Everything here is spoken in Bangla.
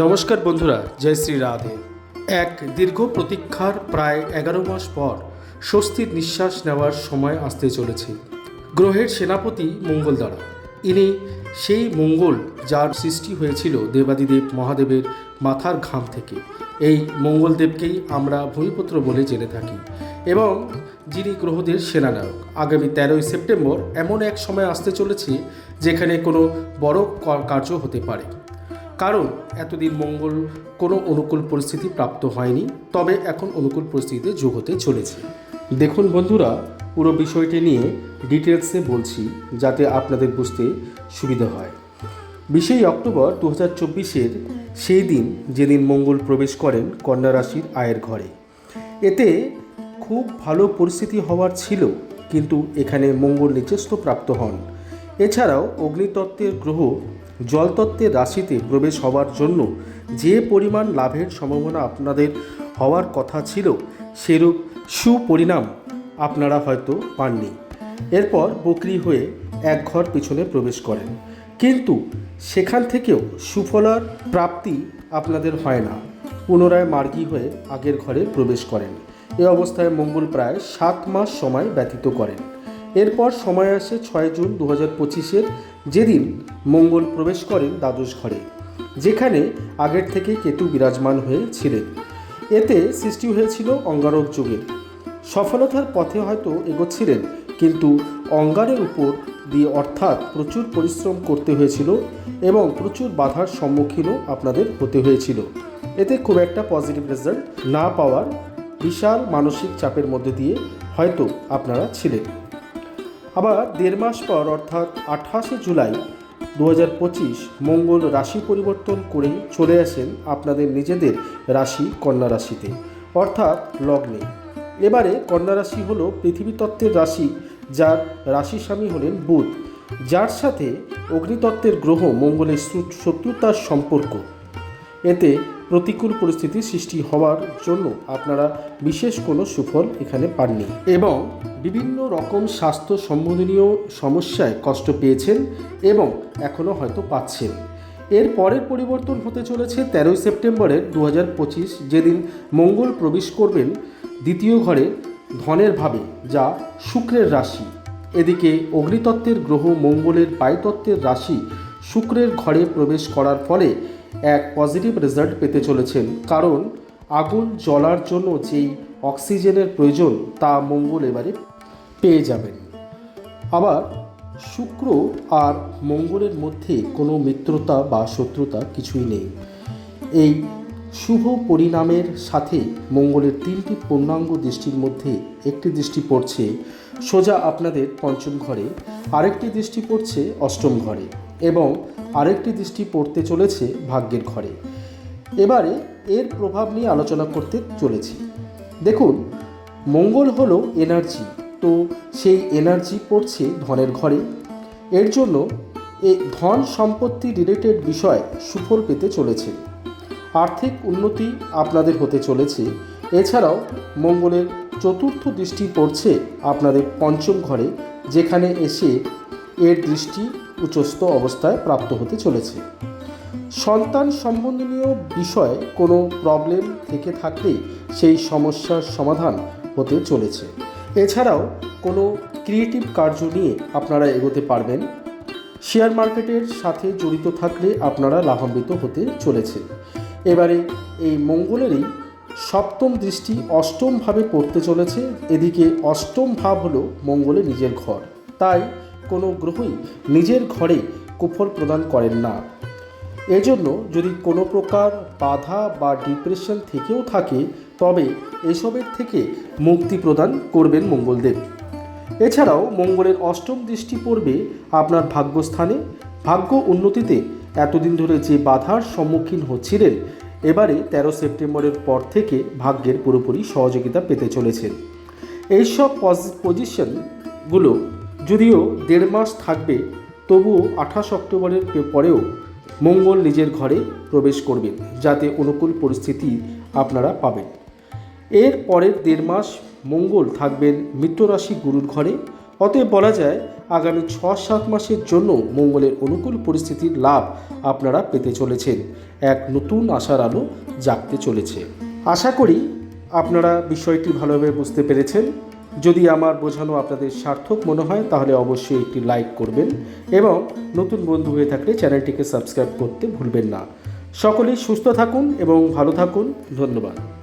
নমস্কার বন্ধুরা, জয় শ্রী রাধে। এক দীর্ঘ প্রতীক্ষার প্রায় এগারো মাস পর স্বস্তির নিঃশ্বাস নেওয়ার সময় আসতে চলেছে। গ্রহের সেনাপতি মঙ্গল দ্বারা ইনি সেই মঙ্গল যার সৃষ্টি হয়েছিল দেবাদিদেব মহাদেবের মাথার ঘাম থেকে। এই মঙ্গলদেবকেই আমরা ভূমিপুত্র বলে জেনে থাকি এবং যিনি গ্রহদের সেনানায়ক। আগামী তেরোই সেপ্টেম্বর এমন এক সময় আসতে চলেছে যেখানে কোনো বড় কার্য হতে পারে। কারণ এতদিন মঙ্গল কোনো অনুকূল পরিস্থিতি প্রাপ্ত হয়নি, তবে এখন অনুকূল পরিস্থিতিতে যোগ হতে চলেছে। দেখুন বন্ধুরা, পুরো বিষয়টি নিয়ে ডিটেলসে বলছি যাতে আপনাদের বুঝতে সুবিধা হয়। বিশেই অক্টোবর দু হাজার চব্বিশের সেই দিন যেদিন মঙ্গল প্রবেশ করেন কন্যা রাশির আয়ের ঘরে। এতে খুব ভালো পরিস্থিতি হওয়ার ছিল, কিন্তু এখানে মঙ্গল নিচস্থ প্রাপ্ত হন। এছাড়াও অগ্নিতত্ত্বের গ্রহ জলতত্ত্বের রাশিতে প্রবেশ হওয়ার জন্য যে পরিমাণ লাভের সম্ভাবনা আপনাদের হওয়ার কথা ছিল, সেরূপ সুপরিণাম আপনারা হয়তো পাননি। এরপর বকরি হয়ে এক ঘর পিছনে প্রবেশ করেন। কিন্তু সেখান থেকেও সুফলার প্রাপ্তি আপনাদের হয় না। পুনরায় মার্গী হয়ে আগের ঘরে প্রবেশ করেন। এ অবস্থায় মঙ্গল প্রায় সাত মাস সময় ব্যতীত করেন। এরপর সময় আসে ছয় জুন দু হাজার পঁচিশের যেদিন মঙ্গল প্রবেশ করেন দ্বাদশ ঘরে, যেখানে আগের থেকে কেতু বিরাজমান হয়েছিলেন এতে সৃষ্টি হয়েছিল অঙ্গারক যুগের। সফলতার পথে হয়তো এগোচ্ছিলেন, কিন্তু অঙ্গারের উপর দিয়ে অর্থাৎ প্রচুর পরিশ্রম করতে হয়েছিল এবং প্রচুর বাধার সম্মুখীনও আপনাদের হতে হয়েছিল। এতে খুব একটা পজিটিভ রেজাল্ট না পাওয়ার বিশাল মানসিক চাপের মধ্যে দিয়ে হয়তো আপনারা ছিলেন। আবার দেড় মাস পর, অর্থাৎ আঠাশে জুলাই দু হাজার পঁচিশ, মঙ্গল রাশি পরিবর্তন করে চলে আসেন আপনাদের নিজেদের রাশি, কন্যা রাশিতে, অর্থাৎ লগ্নে। এবারে কন্যা রাশি হল পৃথিবীতত্ত্বের রাশি, যার রাশি স্বামী হলেন বুধ, যার সাথে অগ্নিতত্ত্বের গ্রহ মঙ্গলের শত্রুতার সম্পর্ক। এতে প্রতিকূল পরিস্থিতি সৃষ্টি হওয়ার জন্য আপনারা বিশেষ কোনো সুফল এখানে পাননি। এবং বিভিন্ন রকম স্বাস্থ্য সম্বন্ধনীয় সমস্যায় কষ্ট পেয়েছেন এবং এখনও হয়তো পাচ্ছেন। এর পরের পরিবর্তন হতে চলেছে তেরোই সেপ্টেম্বরের দু হাজার পঁচিশ, যেদিন মঙ্গল প্রবেশ করবেন দ্বিতীয় ঘরে ধনের ভাবে, যা শুক্রের রাশি। এদিকে অগ্নিতত্ত্বের গ্রহ মঙ্গলের বায়ুতত্ত্বের রাশি শুক্রের ঘরে প্রবেশ করার ফলে এক পজিটিভ রেজাল্ট পেতে চলেছেন। কারণ আগুন জ্বলার জন্য যেই অক্সিজেনের প্রয়োজন, তা মঙ্গল এবারে পেয়ে যাবেন। আবার শুক্র আর মঙ্গলের মধ্যে কোনো মিত্রতা বা শত্রুতা কিছুই নেই। এই শুভ পরিণামের সাথে মঙ্গলের তিনটি পূর্ণাঙ্গ দৃষ্টির মধ্যে একটি দৃষ্টি পড়ছে সোজা আপনাদের পঞ্চম ঘরে, আরেকটি দৃষ্টি পড়ছে অষ্টম ঘরে। এবং আরেকটি দৃষ্টি পড়তে চলেছে ভাগ্যের ঘরে। এবারে এর প্রভাব নিয়ে আলোচনা করতে চলেছি। দেখুন, মঙ্গল হলো এনার্জি তো সেই এনার্জি পড়ছে ধনের ঘরে। এর জন্য এ ধন সম্পত্তি রিলেটেড বিষয় সুফল পেতে চলেছে। আর্থিক উন্নতি আপনাদের হতে চলেছে। এছাড়াও মঙ্গলের চতুর্থ দৃষ্টি পড়ছে আপনাদের পঞ্চম ঘরে, যেখানে এসে এর দৃষ্টি উচ্চস্থ অবস্থায় প্রাপ্ত হতে চলেছে। সন্তান সম্বন্ধনীয় বিষয়ে কোনো প্রবলেম থেকে থাকলে সেই সমস্যার সমাধান হতে চলেছে। এছাড়াও কোনো ক্রিয়েটিভ কার্য নিয়ে আপনারা এগোতে পারবেন। শেয়ার মার্কেটের সাথে জড়িত থাকলে আপনারা লাভান্বিত হতে চলেছে। এবারে এই মঙ্গলেরই সপ্তম দৃষ্টি অষ্টমভাবে পড়তে চলেছে। এদিকে অষ্টম ভাব হলো মঙ্গলের নিজের ঘর। তাই কোনো গ্রহই নিজের ঘরে কুফল প্রদান করেন না। এজন্য যদি কোনো প্রকার বাধা বা ডিপ্রেশন থেকেও থাকে, তবে এসবের থেকে মুক্তি প্রদান করবেন মঙ্গলদেব। এছাড়াও মঙ্গলের অষ্টম দৃষ্টি পড়বে আপনার ভাগ্যস্থানে। ভাগ্য উন্নতিতে এতদিন ধরে যে বাধার সম্মুখীন হচ্ছিলেন, এবারে তেরো সেপ্টেম্বরের পর থেকে ভাগ্যের পুরোপুরি সহযোগিতা পেতে চলেছেন। এইসব পজিশনগুলো যদিও দেড় মাস থাকবে, তবুও আঠাশ অক্টোবরের পরেও মঙ্গল নিজের ঘরে প্রবেশ করবেন, যাতে অনুকূল পরিস্থিতি আপনারা পাবেন। এর পরের দেড় মাস মঙ্গল থাকবেন মিত্র রাশি গুরুর ঘরে। অতএব বলা যায়, আগামী ছ সাত মাসের জন্য মঙ্গলের অনুকূল পরিস্থিতির লাভ আপনারা পেতে চলেছেন। এক নতুন আশার আলো জাগতে চলেছে। আশা করি আপনারা বিষয়টি ভালোভাবে বুঝতে পেরেছেন। যদি আমার বোঝানো আপনাদের সার্থক মনে হয়, তাহলে অবশ্যই একটি লাইক করবেন এবং নতুন বন্ধু হয়ে থাকলে চ্যানেলটিকে সাবস্ক্রাইব করতে ভুলবেন না। সকলেই সুস্থ থাকুন এবং ভালো থাকুন। ধন্যবাদ।